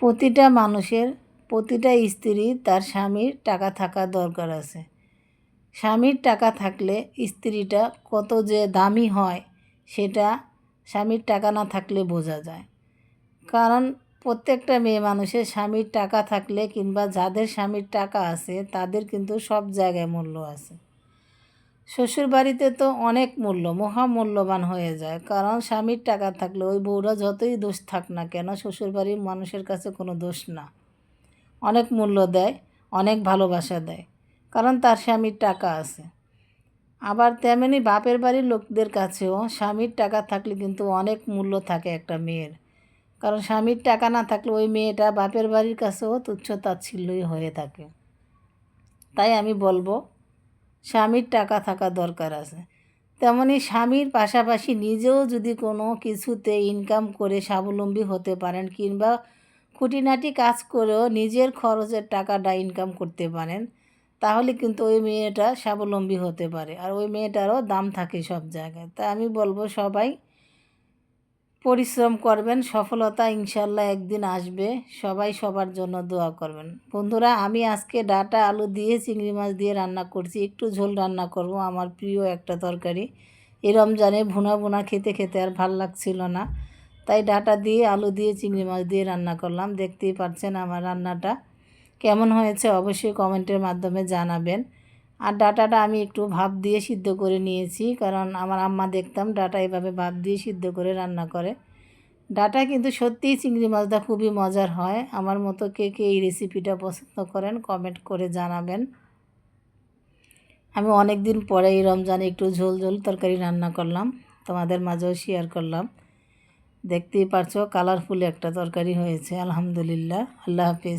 প্রতিটা মানুষের, প্রতিটা স্ত্রী তার স্বামীর টাকা থাকা দরকার আছে। স্বামীর টাকা থাকলে স্ত্রীটা কত যে দামি হয়, সেটা স্বামীর টাকা না থাকলে বোঝা যায়। কারণ প্রত্যেকটা মেয়ে মানুষের স্বামীর টাকা থাকলে কিংবা যাদের স্বামীর টাকা আছে, তাদের কিন্তু সব জায়গায় মূল্য আছে। শ্বশুর বাড়িতে তো অনেক মূল্য, মহামূল্যবান হয়ে যায়। কারণ স্বামীর টাকা থাকলে ওই বউরা যতই দোষ থাক না কেন, শ্বশুরবাড়ির মানুষের কাছে কোনো দোষ না। অনেক মূল্য দেয়, অনেক ভালোবাসা দেয়, কারণ তার স্বামীর টাকা আছে। আবার তেমনি বাপের বাড়ির লোকদের কাছেও স্বামীর টাকা থাকলে কিন্তু অনেক মূল্য থাকে একটা মেয়ের। কারণ স্বামীর টাকা না থাকলে ওই মেয়েটা বাপের বাড়ির কাছেও তুচ্ছ তাচ্ছিল্যই হয়ে থাকে। তাই আমি বলব স্বামীর টাকা থাকা দরকার আছে। তেমনি স্বামীর পাশাপাশি নিজেও যদি কোনো কিছুতে ইনকাম করে স্বাবলম্বী হতে পারেন কিংবা খুঁটিনাটি কাজ করেও নিজের খরচের টাকাটা ইনকাম করতে পারেন, তাহলে কিন্তু ওই মেয়েটা স্বাবলম্বী হতে পারে। আর ওই মেয়েটারও দাম থাকে সব জায়গায়। তা আমি বলব সবাই পরিশ্রম করবেন, সফলতা ইনশাল্লাহ একদিন আসবে। সবাই সবার জন্য দোয়া করবেন। বন্ধুরা, আমি আজকে ডাটা আলু দিয়ে চিংড়ি মাছ দিয়ে রান্না করছি। একটু ঝোল রান্না করব, আমার প্রিয় একটা তরকারি। এই রমজানে ভুনা ভুনা খেতে খেতে আর ভালো লাগছিল না। তাই ডাটা দিয়ে আলু দিয়ে চিংড়ি মাছ দিয়ে রান্না করলাম। দেখতেই পাচ্ছেন আমার রান্নাটা কেমন হয়েছে, অবশ্যই কমেন্টের মাধ্যমে জানাবেন। আর ডাটাটা আমি একটু ভাপ দিয়ে সিদ্ধ করে নিয়েছি, কারণ আমার আম্মা দেখতাম ডাটা এভাবে ভাপ দিয়ে সিদ্ধ করে রান্না করে। ডাটা কিন্তু সত্যিই চিংড়ি মাছটা খুবই মজার হয়। আমার মতো কে কে এই রেসিপিটা পছন্দ করেন, কমেন্ট করে জানাবেন। আমি অনেক দিন পরে এই রমজানে একটু ঝোল ঝোল তরকারি রান্না করলাম, তোমাদের মাঝেও শেয়ার করলাম। দেখতেই পারছ কালারফুল একটা তরকারি হয়েছে, আলহামদুলিল্লাহ, আল্লাহ হাফিজ।